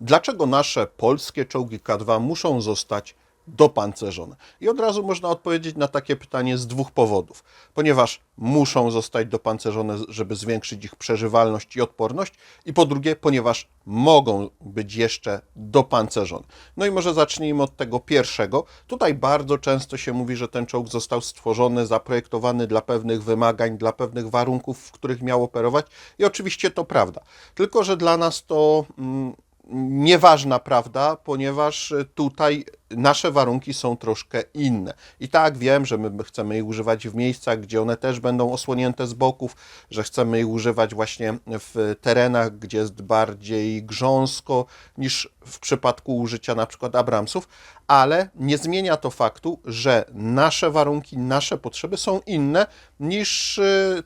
Dlaczego nasze polskie czołgi K2 muszą zostać dopancerzone? I od razu można odpowiedzieć na takie pytanie z dwóch powodów. Ponieważ muszą zostać dopancerzone, żeby zwiększyć ich przeżywalność i odporność, i po drugie, ponieważ mogą być jeszcze dopancerzone. No i może zacznijmy od tego pierwszego. Tutaj bardzo często się mówi, że ten czołg został stworzony, zaprojektowany dla pewnych wymagań, dla pewnych warunków, w których miał operować, i oczywiście to prawda. Tylko, że dla nas to. Mm, nieważna prawda, ponieważ tutaj nasze warunki są troszkę inne. I tak wiem, że my chcemy ich używać w miejscach, gdzie one też będą osłonięte z boków, że chcemy ich używać właśnie w terenach, gdzie jest bardziej grząsko niż w przypadku użycia na przykład Abramsów, ale nie zmienia to faktu, że nasze warunki, nasze potrzeby są inne niż y,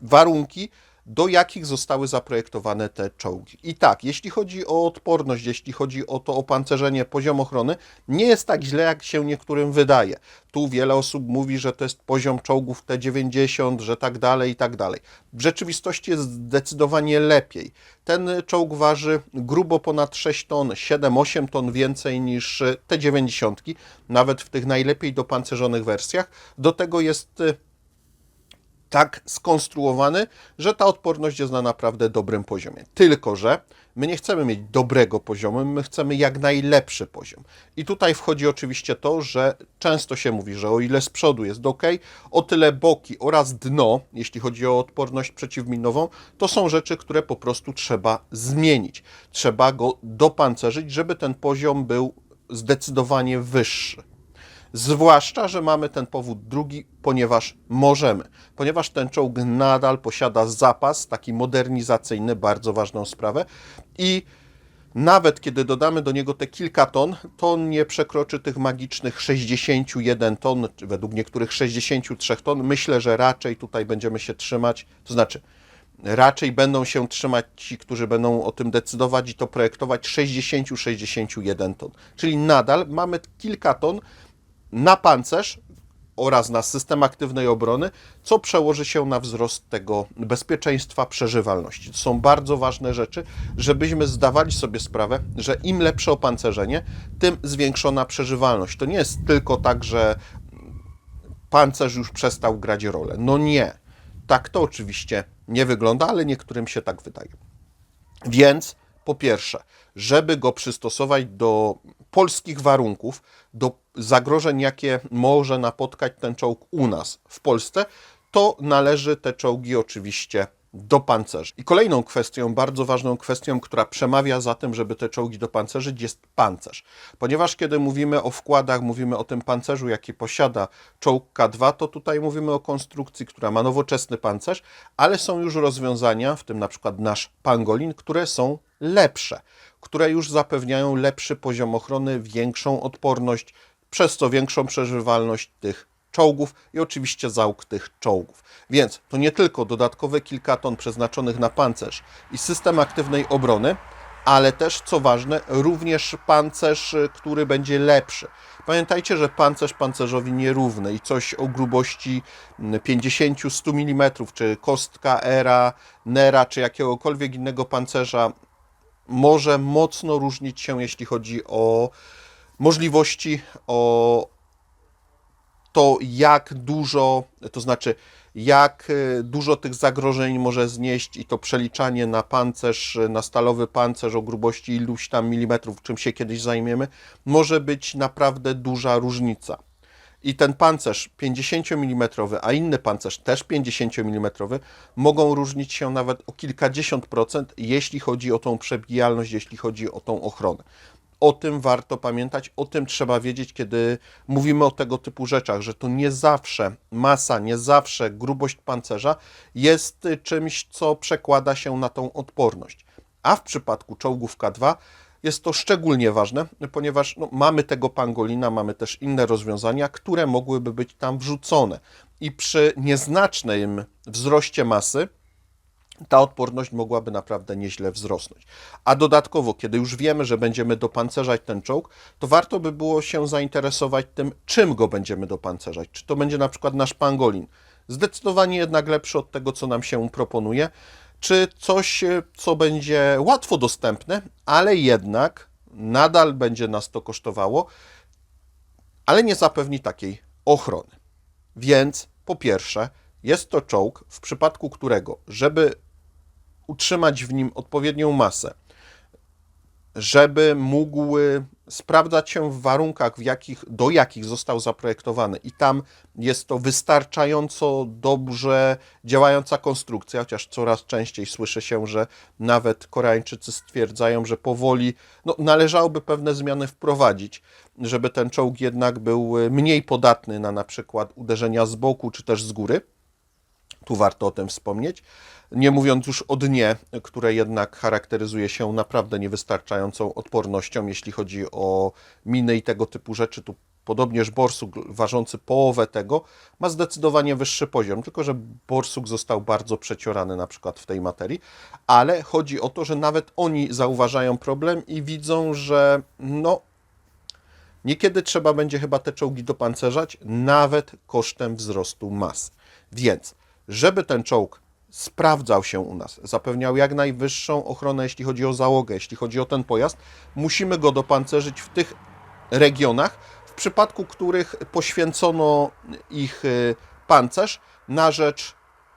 warunki, do jakich zostały zaprojektowane te czołgi. I tak, jeśli chodzi o odporność, jeśli chodzi o to opancerzenie, poziom ochrony, nie jest tak źle, jak się niektórym wydaje. Tu wiele osób mówi, że to jest poziom czołgów T-90, że tak dalej i tak dalej. W rzeczywistości jest zdecydowanie lepiej. Ten czołg waży grubo ponad 6 ton, 7-8 ton więcej niż T-90, nawet w tych najlepiej dopancerzonych wersjach. Do tego jest y, tak skonstruowany, że ta odporność jest na naprawdę dobrym poziomie. Tylko, że my nie chcemy mieć dobrego poziomu, my chcemy jak najlepszy poziom. I tutaj wchodzi oczywiście to, że często się mówi, że o ile z przodu jest ok, o tyle boki oraz dno, jeśli chodzi o odporność przeciwminową, to są rzeczy, które po prostu trzeba zmienić. Trzeba go dopancerzyć, żeby ten poziom był zdecydowanie wyższy. Zwłaszcza, że mamy ten powód drugi, ponieważ możemy. Ponieważ ten czołg nadal posiada zapas, taki modernizacyjny, bardzo ważną sprawę. I nawet kiedy dodamy do niego te kilka ton, to nie przekroczy tych magicznych 61 ton, czy według niektórych 63 ton. Myślę, że raczej tutaj będziemy się trzymać, to znaczy raczej będą się trzymać ci, którzy będą o tym decydować i to projektować 60-61 ton. Czyli nadal mamy kilka ton na pancerz oraz na system aktywnej obrony, co przełoży się na wzrost tego bezpieczeństwa, przeżywalności. To są bardzo ważne rzeczy, żebyśmy zdawali sobie sprawę, że im lepsze opancerzenie, tym zwiększona przeżywalność. To nie jest tylko tak, że pancerz już przestał grać rolę. No nie. Tak to oczywiście nie wygląda, ale niektórym się tak wydaje. Więc po pierwsze, żeby go przystosować do polskich warunków, do zagrożeń, jakie może napotkać ten czołg u nas w Polsce, to należy te czołgi oczywiście dopancerzyć. I kolejną kwestią, bardzo ważną kwestią, która przemawia za tym, żeby te czołgi dopancerzyć, jest pancerz. Ponieważ kiedy mówimy o wkładach, mówimy o tym pancerzu, jaki posiada czołg K2, to tutaj mówimy o konstrukcji, która ma nowoczesny pancerz, ale są już rozwiązania, w tym na przykład nasz Pangolin, które są lepsze, które już zapewniają lepszy poziom ochrony, większą odporność, przez co większą przeżywalność tych czołgów i oczywiście załóg tych czołgów. Więc to nie tylko dodatkowe kilka ton przeznaczonych na pancerz i system aktywnej obrony, ale też, co ważne, również pancerz, y, który będzie lepszy. Pamiętajcie, że pancerz pancerzowi nierówny i coś o grubości 50-100 mm, czy kostka Era, Nera, czy jakiegokolwiek innego pancerza może mocno różnić się, jeśli chodzi o możliwości, o to, jak dużo, to znaczy, jak y, dużo tych zagrożeń może znieść i to przeliczanie na pancerz, na stalowy pancerz o grubości iluś tam milimetrów, czym się kiedyś zajmiemy, może być naprawdę duża różnica. I ten pancerz 50 mm, a inny pancerz też 50 mm, mogą różnić się nawet o kilkadziesiąt procent, jeśli chodzi o tą przebijalność, jeśli chodzi o tą ochronę. O tym warto pamiętać, o tym trzeba wiedzieć, kiedy mówimy o tego typu rzeczach, że to nie zawsze masa, nie zawsze grubość pancerza jest czymś, co przekłada się na tą odporność. A w przypadku czołgów K2 jest to szczególnie ważne, ponieważ no, mamy tego pangolina, mamy też inne rozwiązania, które mogłyby być tam wrzucone. I przy nieznacznym wzroście masy, ta odporność mogłaby naprawdę nieźle wzrosnąć. A dodatkowo, kiedy już wiemy, że będziemy dopancerzać ten czołg, to warto by było się zainteresować tym, czym go będziemy dopancerzać. Czy to będzie na przykład nasz pangolin, zdecydowanie jednak lepszy od tego, co nam się proponuje, czy coś, e, co będzie łatwo dostępne, ale jednak nadal będzie nas to kosztowało, ale nie zapewni takiej ochrony. Więc po pierwsze, jest to czołg, w przypadku którego, żeby utrzymać w nim odpowiednią masę, żeby mógł sprawdzać się w warunkach, w jakich, do jakich został zaprojektowany. I tam jest to wystarczająco dobrze działająca konstrukcja, chociaż coraz częściej słyszy się, że nawet Koreańczycy stwierdzają, że powoli no, należałoby pewne zmiany wprowadzić, żeby ten czołg jednak był y, mniej podatny na na przykład uderzenia z boku czy też z góry. Tu warto o tym wspomnieć. Nie mówiąc już o dnie, które jednak charakteryzuje się naprawdę niewystarczającą odpornością, jeśli chodzi o miny i tego typu rzeczy. Tu podobnież borsuk ważący połowę tego ma zdecydowanie wyższy poziom, tylko że borsuk został bardzo przeciorany na przykład w tej materii, ale chodzi o to, że nawet oni zauważają problem i widzą, że no Niekiedy trzeba będzie chyba te czołgi dopancerzać, nawet kosztem wzrostu masy. Więc, żeby ten czołg sprawdzał się u nas, zapewniał jak najwyższą ochronę, jeśli chodzi o załogę, jeśli chodzi o ten pojazd, musimy go dopancerzyć w tych regionach, w przypadku których poświęcono ich y, pancerz na rzecz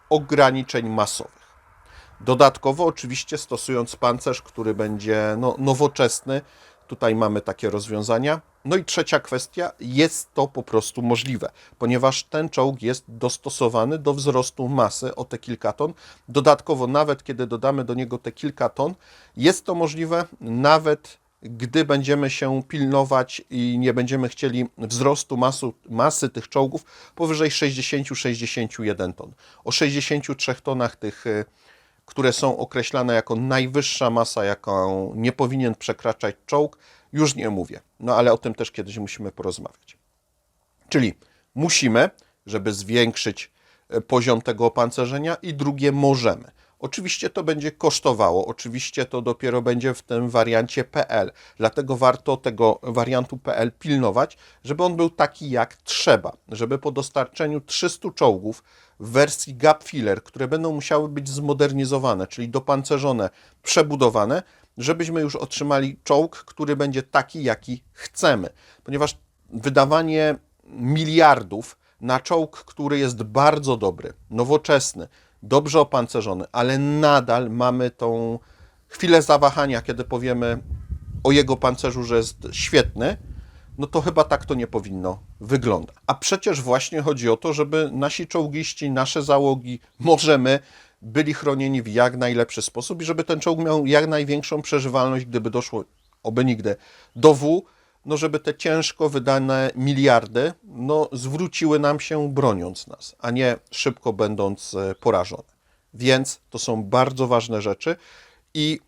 ograniczeń masowych. Dodatkowo, oczywiście, stosując pancerz, który będzie no, nowoczesny, tutaj mamy takie rozwiązania. No i trzecia kwestia, jest to po prostu możliwe, ponieważ ten czołg jest dostosowany do wzrostu masy o te kilka ton. Dodatkowo, nawet kiedy dodamy do niego te kilka ton, jest to możliwe, nawet gdy będziemy się pilnować i nie będziemy chcieli wzrostu masu, masy tych czołgów powyżej 60-61 ton. O 63 tonach tych y, które są określane jako najwyższa masa, jaką nie powinien przekraczać czołg, już nie mówię. No ale o tym też kiedyś musimy porozmawiać. Czyli musimy, żeby zwiększyć e, poziom tego opancerzenia, i drugie możemy. Oczywiście to będzie kosztowało, oczywiście to dopiero będzie w tym wariancie PL, dlatego warto tego wariantu PL pilnować, żeby on był taki jak trzeba, żeby po dostarczeniu 300 czołgów w wersji gap filler, które będą musiały być zmodernizowane, czyli dopancerzone, przebudowane, żebyśmy już otrzymali czołg, który będzie taki, jaki chcemy. Ponieważ wydawanie miliardów na czołg, który jest bardzo dobry, nowoczesny, dobrze opancerzony, ale nadal mamy tą chwilę zawahania, kiedy powiemy o jego pancerzu, że jest świetny, no to chyba tak to nie powinno wyglądać. A przecież właśnie chodzi o to, żeby nasi czołgiści, nasze załogi, możemy byli chronieni w jak najlepszy sposób i żeby ten czołg miał jak największą przeżywalność, gdyby doszło, oby nigdy, do W, no żeby te ciężko wydane miliardy, no zwróciły nam się broniąc nas, a nie szybko będąc e, porażone. Więc to są bardzo ważne rzeczy i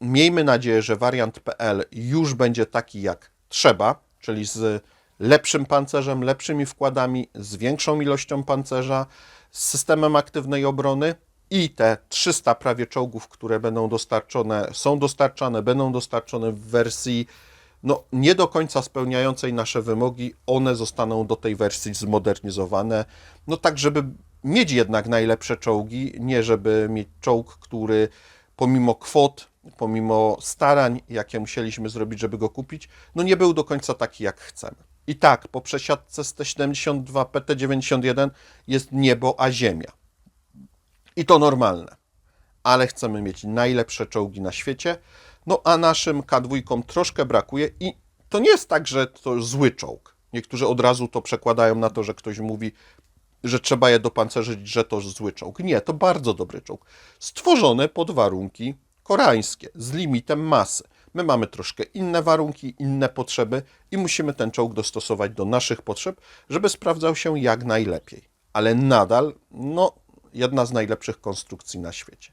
miejmy nadzieję, że wariant PL już będzie taki jak trzeba, czyli z lepszym pancerzem, lepszymi wkładami, z większą ilością pancerza, z systemem aktywnej obrony i te 300 prawie czołgów, które będą dostarczone, są dostarczane, będą dostarczone w wersji no, nie do końca spełniającej nasze wymogi, one zostaną do tej wersji zmodernizowane, no tak, żeby mieć jednak najlepsze czołgi, nie żeby mieć czołg, który pomimo kwot, pomimo starań, jakie musieliśmy zrobić, żeby go kupić, no nie był do końca taki, jak chcemy. I tak, po przesiadce z T72 PT91 jest niebo a ziemia. I to normalne. Ale chcemy mieć najlepsze czołgi na świecie, no a naszym K2 troszkę brakuje i to nie jest tak, że to zły czołg. Niektórzy od razu to przekładają na to, że ktoś mówi, że trzeba je dopancerzyć, że to zły czołg. Nie, to bardzo dobry czołg. Stworzony pod warunki koreańskie, z limitem masy. My mamy troszkę inne warunki, inne potrzeby i musimy ten czołg dostosować do naszych potrzeb, żeby sprawdzał się jak najlepiej. Ale nadal, no, jedna z najlepszych konstrukcji na świecie.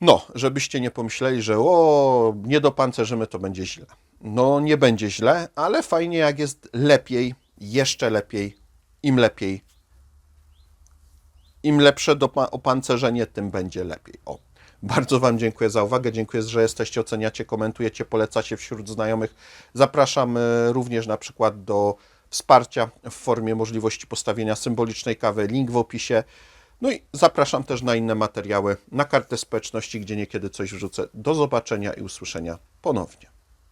No, żebyście nie pomyśleli, że o, nie dopancerzymy, to będzie źle. No, nie będzie źle, ale fajnie jak jest lepiej, jeszcze lepiej, im lepiej, im lepsze opancerzenie, tym będzie lepiej. O, bardzo Wam dziękuję za uwagę, dziękuję, że jesteście, oceniacie, komentujecie, polecacie wśród znajomych. Zapraszam e, również na przykład do wsparcia w formie możliwości postawienia symbolicznej kawy, link w opisie. No i zapraszam też na inne materiały na kartę społeczności, gdzie niekiedy coś wrzucę. Do zobaczenia i usłyszenia ponownie.